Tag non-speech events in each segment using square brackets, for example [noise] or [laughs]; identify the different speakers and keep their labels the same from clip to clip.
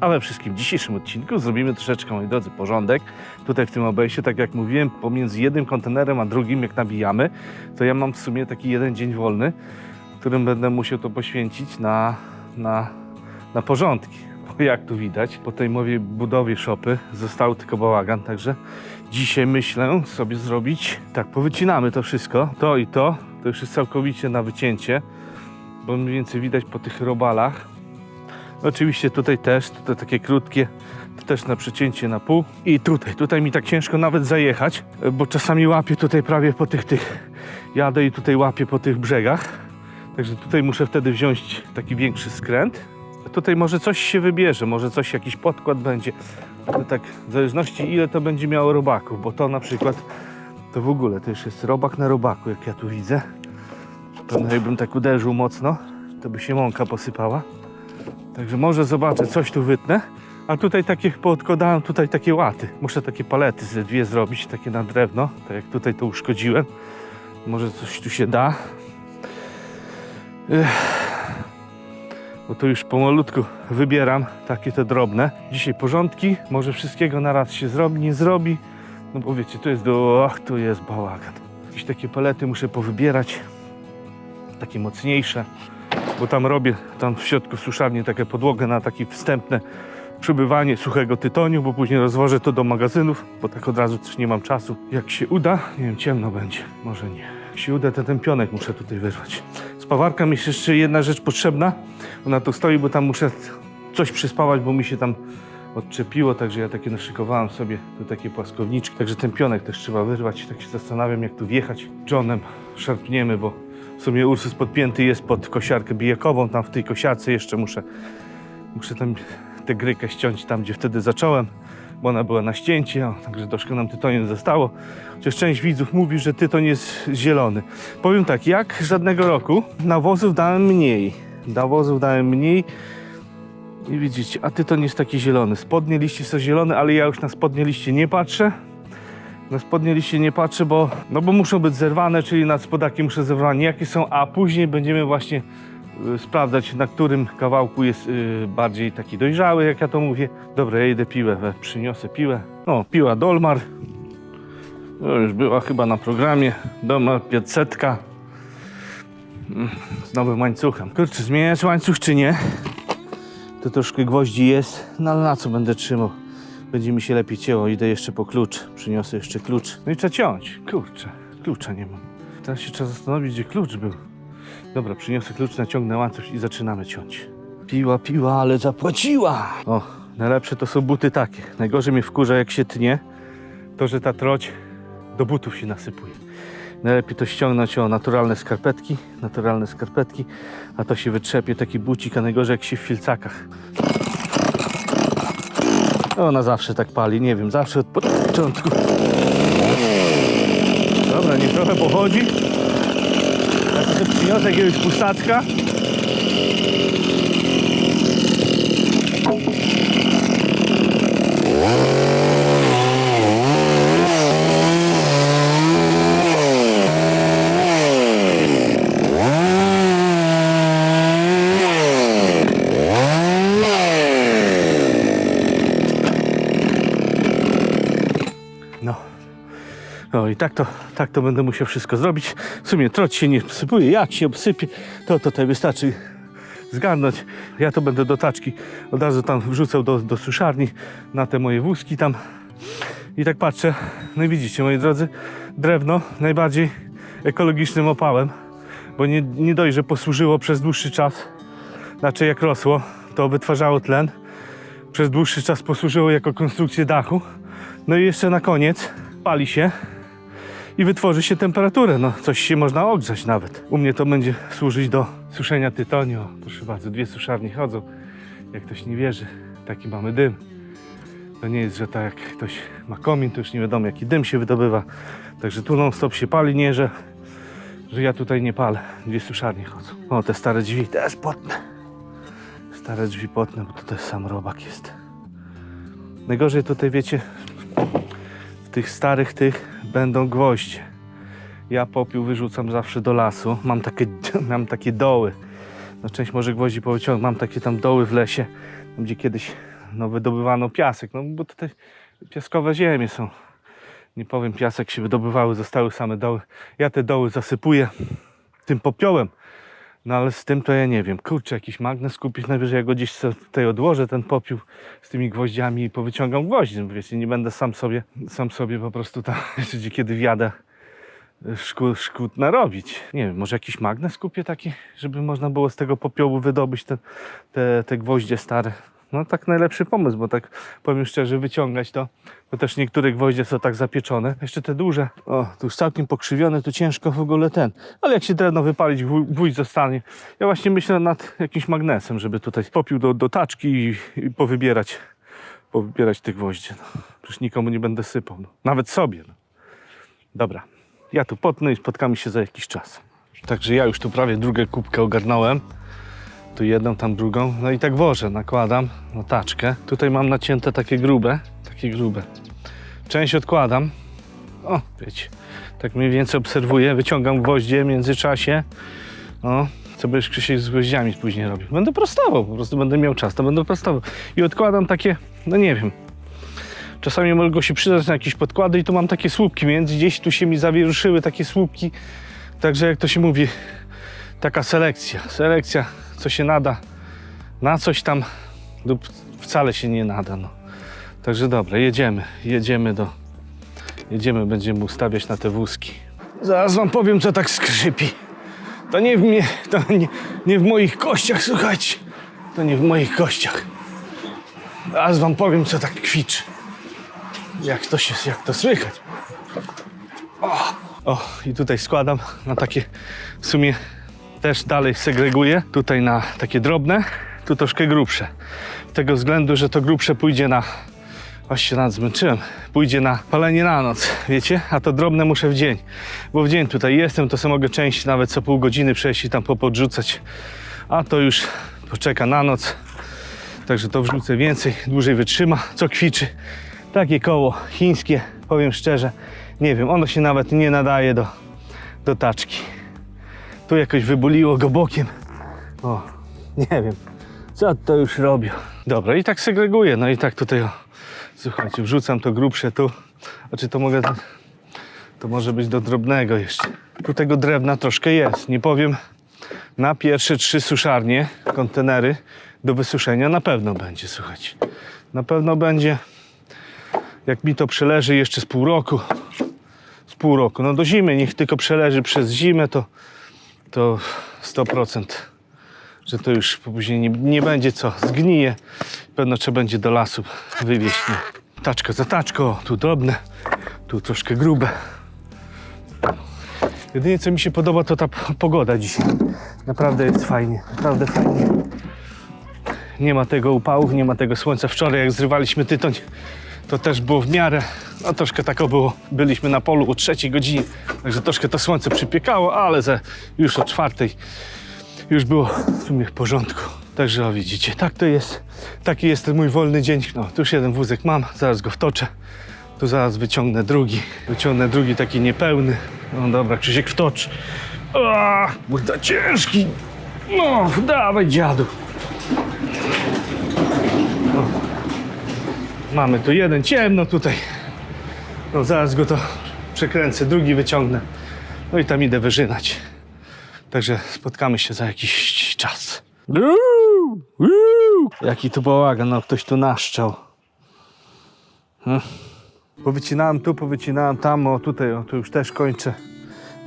Speaker 1: A we wszystkim dzisiejszym odcinku zrobimy troszeczkę, moi drodzy, porządek. Tutaj w tym obejściu, tak jak mówiłem, pomiędzy jednym kontenerem a drugim, jak nabijamy, to ja mam w sumie taki jeden dzień wolny, którym będę musiał to poświęcić na, na, na porządki. Bo jak tu widać, po tej mowie budowie szopy został tylko bałagan, także dzisiaj myślę sobie zrobić, tak, powycinamy to wszystko, to i to, to już jest całkowicie na wycięcie, bo mniej więcej widać po tych robalach. Oczywiście tutaj też, to takie krótkie, to też na przecięcie na pół. I tutaj, tutaj mi tak ciężko nawet zajechać, bo czasami łapię tutaj prawie po tych, tych, jadę i tutaj łapię po tych brzegach. Także tutaj muszę wtedy wziąć taki większy skręt. Tutaj może coś się wybierze, może coś, jakiś podkład będzie. Ale tak w zależności ile to będzie miało robaków, bo to na przykład, to w ogóle to już jest robak na robaku, jak ja tu widzę. Pewno jakbym tak uderzył mocno, to by się mąka posypała. Także może zobaczę, coś tu wytnę. A tutaj takie poodkładałem tutaj takie łaty. Muszę takie palety ze dwie zrobić, takie na drewno, tak jak tutaj to uszkodziłem. Może coś tu się da. Ech. Bo tu już pomalutku wybieram takie te drobne. Dzisiaj porządki, może wszystkiego na raz się zrobi, nie zrobi. No bo wiecie, tu jest do... Ach, tu jest bałagan. Jakieś takie palety muszę powybierać. Takie mocniejsze bo tam robię tam w środku suszarni taką podłogę na takie wstępne przybywanie suchego tytoniu, bo później rozwożę to do magazynów, bo tak od razu też nie mam czasu. Jak się uda, nie wiem, ciemno będzie, może nie. Jak się uda, to ten pionek muszę tutaj wyrwać. Spawarka mi jest jeszcze jedna rzecz potrzebna. Ona tu stoi, bo tam muszę coś przyspawać, bo mi się tam odczepiło, także ja takie naszykowałem sobie tu takie płaskowniczki. Także ten pionek też trzeba wyrwać. Tak się zastanawiam, jak tu wjechać. Johnem szarpniemy, bo w sumie Ursus podpięty jest pod kosiarkę bijakową. Tam w tej kosiarce jeszcze muszę, muszę tam tę grykę ściąć tam, gdzie wtedy zacząłem, bo ona była na ścięcie, o, także troszkę nam tytoniu zostało. Chociaż część widzów mówi, że tytoń jest zielony. Powiem tak, jak żadnego roku nawozów dałem mniej. Nawozów dałem mniej. I widzicie, a tytoń jest taki zielony. Spodnie liście są zielone, ale ja już na spodnie liście nie patrzę. Na spodnie liście nie patrzę, bo, no bo muszą być zerwane, czyli nad spodaki muszę zerwane jakie są, a później będziemy właśnie y, sprawdzać, na którym kawałku jest y, bardziej taki dojrzały, jak ja to mówię. Dobra, ja idę piłę, we, przyniosę piłę. No, piła Dolmar. To już była chyba na programie. Dolmar 500. Mm, Z nowym łańcuchem. Kurczę, zmieniać łańcuch czy nie? To troszkę gwoździ jest, no ale na co będę trzymał? Będzie mi się lepiej cięło. Idę jeszcze po klucz. Przyniosę jeszcze klucz. No i trzeba ciąć. Kurczę, klucza nie mam. Teraz się trzeba zastanowić, gdzie klucz był. Dobra, przyniosę klucz, naciągnę łańcuch i zaczynamy ciąć. Piła, piła, ale zapłaciła! O, najlepsze to są buty takie. Najgorzej mnie wkurza, jak się tnie, to że ta troć do butów się nasypuje. Najlepiej to ściągnąć o naturalne skarpetki, naturalne skarpetki, a to się wytrzepie taki bucik, a najgorzej jak się w filcakach. Ona zawsze tak pali, nie wiem, zawsze od początku. Dobra, niech trochę pochodzi. Ja sobie przyniosę jakiegoś pustaczka. No i tak to, tak to będę musiał wszystko zrobić. W sumie troć się nie obsypuje. Jak się obsypie, to tutaj wystarczy zgarnąć. Ja to będę do taczki od razu tam wrzucał do, do suszarni na te moje wózki tam. I tak patrzę. No i widzicie, moi drodzy, drewno najbardziej ekologicznym opałem, bo nie, nie dość, że posłużyło przez dłuższy czas, znaczy jak rosło, to wytwarzało tlen. Przez dłuższy czas posłużyło jako konstrukcję dachu. No i jeszcze na koniec pali się i wytworzy się temperaturę. No, coś się można ogrzać nawet. U mnie to będzie służyć do suszenia tytoniu. Proszę bardzo, dwie suszarnie chodzą. Jak ktoś nie wierzy, taki mamy dym. To nie jest, że tak jak ktoś ma komin, to już nie wiadomo jaki dym się wydobywa. Także tu non stop się pali, nie, że, że ja tutaj nie palę. Dwie suszarnie chodzą. O, te stare drzwi też potnę. Stare drzwi potnę, bo to też sam robak jest. Najgorzej tutaj, wiecie, w tych starych tych będą gwoździe. Ja popiół wyrzucam zawsze do lasu. Mam takie, [laughs] mam takie doły. No część może gwoździ powyciągnąć. Mam takie tam doły w lesie, gdzie kiedyś no, wydobywano piasek, no bo tutaj piaskowe ziemie są. Nie powiem, piasek się wydobywały, zostały same doły. Ja te doły zasypuję tym popiołem. No ale z tym to ja nie wiem. Kurczę, jakiś magnes kupić, najwyżej ja go gdzieś tutaj odłożę, ten popiół z tymi gwoździami i powyciągam gwoździe. No Wiecie, nie będę sam sobie, sam sobie po prostu tam, [laughs] jeszcze kiedy wjadę szkód, szkód narobić. Nie wiem, może jakiś magnes kupię taki, żeby można było z tego popiołu wydobyć te, te, te gwoździe stare. No tak najlepszy pomysł, bo tak powiem szczerze, wyciągać to, bo też niektóre gwoździe są tak zapieczone. Jeszcze te duże, o, tu już całkiem pokrzywione, to ciężko w ogóle ten. Ale jak się drewno wypalić, gwó- gwóźdź zostanie. Ja właśnie myślę nad jakimś magnesem, żeby tutaj popiół do, do taczki i, i powybierać, powybierać te gwoździe. No. Przecież nikomu nie będę sypał, no. nawet sobie. No. Dobra, ja tu potnę i spotkamy się za jakiś czas. Także ja już tu prawie drugą kubkę ogarnąłem. Tu jedną, tam drugą. No i tak wożę, nakładam na taczkę. Tutaj mam nacięte takie grube, takie grube. Część odkładam. O, wiecie, tak mniej więcej obserwuję. Wyciągam gwoździe w międzyczasie. O, co będziesz Krzysiek z gwoździami później robił. Będę prostował, po prostu będę miał czas, to będę prostował. I odkładam takie, no nie wiem, Czasami mogą się przydać na jakieś podkłady i tu mam takie słupki, więc gdzieś tu się mi zawieruszyły takie słupki. Także jak to się mówi, taka selekcja. Selekcja, co się nada na coś tam lub wcale się nie nada. No. Także dobra, jedziemy, jedziemy do... Jedziemy, będziemy ustawiać na te wózki. Zaraz wam powiem, co tak skrzypi. To nie w mnie, to nie, nie w moich kościach, słuchajcie. To nie w moich kościach. Zaraz wam powiem, co tak kwiczy. Jak to się, jak to słychać. O, o, i tutaj składam na takie, w sumie też dalej segreguję. Tutaj na takie drobne, tu troszkę grubsze. Z tego względu, że to grubsze pójdzie na, właśnie nad zmęczyłem, pójdzie na palenie na noc, wiecie? A to drobne muszę w dzień. Bo w dzień tutaj jestem, to sobie mogę część nawet co pół godziny przejść i tam popodrzucać. A to już poczeka na noc. Także to wrzucę więcej, dłużej wytrzyma. Co kwiczy? Takie koło chińskie, powiem szczerze, nie wiem, ono się nawet nie nadaje do, do taczki. Tu jakoś wybuliło go bokiem. O, nie wiem, co to już robią. Dobra, i tak segreguję, no i tak tutaj, o, słuchajcie, wrzucam to grubsze tu. A czy to mogę, to może być do drobnego jeszcze. Tu tego drewna troszkę jest, nie powiem, na pierwsze trzy suszarnie, kontenery do wysuszenia na pewno będzie, słuchajcie. Na pewno będzie jak mi to przeleży jeszcze z pół roku, z pół roku, no do zimy, niech tylko przeleży przez zimę, to, to 100%, że to już później nie, nie będzie co, zgnije, pewno trzeba będzie do lasu wywieźć. Nie? Taczka za taczką, tu drobne, tu troszkę grube. Jedynie co mi się podoba to ta pogoda dzisiaj. Naprawdę jest fajnie, naprawdę fajnie. Nie ma tego upałów, nie ma tego słońca. Wczoraj jak zrywaliśmy tytoń, to też było w miarę, no troszkę tako było. Byliśmy na polu o trzeciej godzinie, także troszkę to słońce przypiekało, ale za, już o czwartej już było w sumie w porządku. Także o widzicie, tak to jest. Taki jest ten mój wolny dzień. No, tu już jeden wózek mam, zaraz go wtoczę. Tu zaraz wyciągnę drugi. Wyciągnę drugi taki niepełny. No dobra, Krzysiek wtocz. O, za ciężki. No, dawaj dziadu. Mamy tu jeden ciemno tutaj. No zaraz go to przekręcę, drugi wyciągnę. No i tam idę wyżynać. Także spotkamy się za jakiś czas. Jaki tu bałagan, no ktoś tu naszczał. Hmm. Powycinałem tu, powycinałem tam, o tutaj, o tu już też kończę.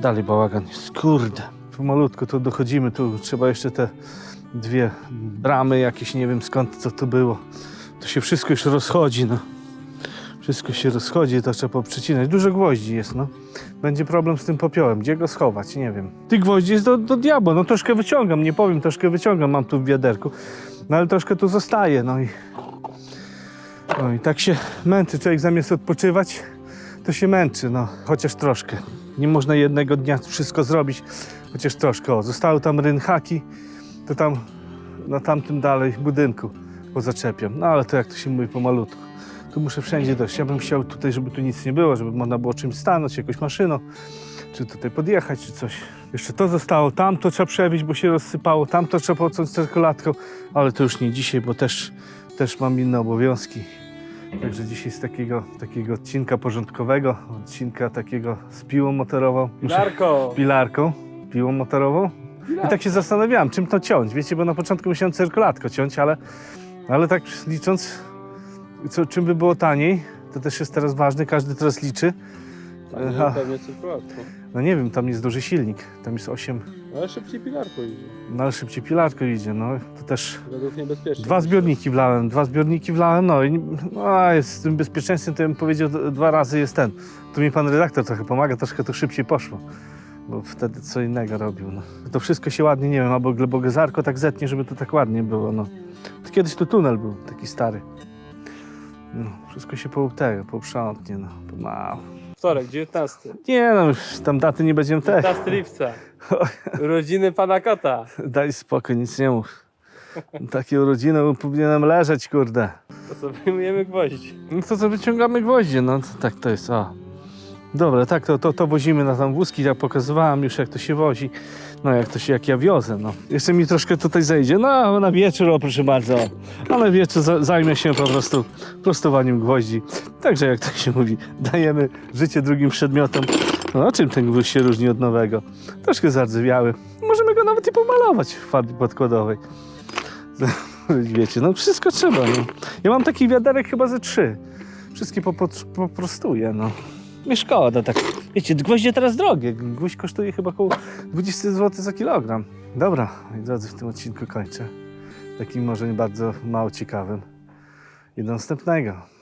Speaker 1: Dalej bałagan jest, kurde. Pomalutko tu dochodzimy, tu trzeba jeszcze te dwie bramy jakieś, nie wiem skąd co to było. To się wszystko już rozchodzi, no. Wszystko się rozchodzi, to trzeba poprzecinać. Dużo gwoździ jest, no. Będzie problem z tym popiołem. Gdzie go schować? Nie wiem. Tych gwoździ jest do, do diabła. No troszkę wyciągam, nie powiem, troszkę wyciągam, mam tu w wiaderku. No ale troszkę tu zostaje, no i... No i tak się męczy. Człowiek zamiast odpoczywać, to się męczy, no. Chociaż troszkę. Nie można jednego dnia wszystko zrobić, chociaż troszkę. O, zostały tam rynhaki, to tam na tamtym dalej budynku pozaczepiam. No ale to jak to się mówi pomalutku. Tu muszę wszędzie dojść. Ja bym chciał tutaj, żeby tu nic nie było, żeby można było czymś stanąć, jakąś maszyną, czy tutaj podjechać, czy coś. Jeszcze to zostało, tam to trzeba przewieźć, bo się rozsypało, tam to trzeba pociąć cyrkulatką, ale to już nie dzisiaj, bo też też mam inne obowiązki. Także dzisiaj z takiego, takiego odcinka porządkowego, odcinka takiego z piłą motorową, muszę, pilarką, piłą motorową. I tak się zastanawiałem, czym to ciąć. Wiecie, bo na początku myślałem cyrkulatko ciąć, ale, ale tak licząc, co, czym by było taniej, to też jest teraz ważne, każdy teraz liczy. Aha.
Speaker 2: Pewnie cyrkulatką.
Speaker 1: No nie wiem, tam jest duży silnik, tam jest 8,
Speaker 2: Ale szybciej pilarko idzie.
Speaker 1: no ale szybciej pilarko idzie, no to też
Speaker 2: Według
Speaker 1: dwa zbiorniki wlałem, dwa zbiorniki wlałem, no i no, a z tym bezpieczeństwem, to ja bym powiedział, d- dwa razy jest ten. Tu mi pan redaktor trochę pomaga, troszkę to szybciej poszło, bo wtedy co innego robił, no. To wszystko się ładnie, nie wiem, albo glebogezarko tak zetnie, żeby to tak ładnie było, no. To kiedyś tu tunel był, taki stary. No, wszystko się po tego, poprzątnie, no, pomału.
Speaker 2: Wtorek, 19.
Speaker 1: Nie no, już tam daty nie będziemy te.
Speaker 2: 15 lipca. Urodziny pana kota.
Speaker 1: Daj spokój, nic nie mów. Takie urodziny powinienem leżeć, kurde.
Speaker 2: To co wyjmujemy gwoździ.
Speaker 1: No to co wyciągamy gwoździe, no to, tak to jest, o. Dobra, tak, to, to, to wozimy na tam wózki, ja pokazywałem już jak to się wozi, no jak to się, jak ja wiozę, no. Jeszcze mi troszkę tutaj zejdzie, no na wieczór, o proszę bardzo, a na wieczór za, zajmę się po prostu prostowaniem gwoździ. Także jak to się mówi, dajemy życie drugim przedmiotom. No czym ten gwóźdź się różni od nowego? Troszkę zardzewiały. Możemy go nawet i pomalować w farbie podkładowej. [laughs] Wiecie, no wszystko trzeba, no. Ja mam takich wiaderek chyba ze trzy. Wszystkie po, po, poprostuję, no. Nie szkoda, tak. Wiecie, gwoździe teraz drogie. Gwóźdź kosztuje chyba około 20 zł za kilogram. Dobra, moi drodzy, w tym odcinku kończę. Takim może nie bardzo mało ciekawym. I do następnego.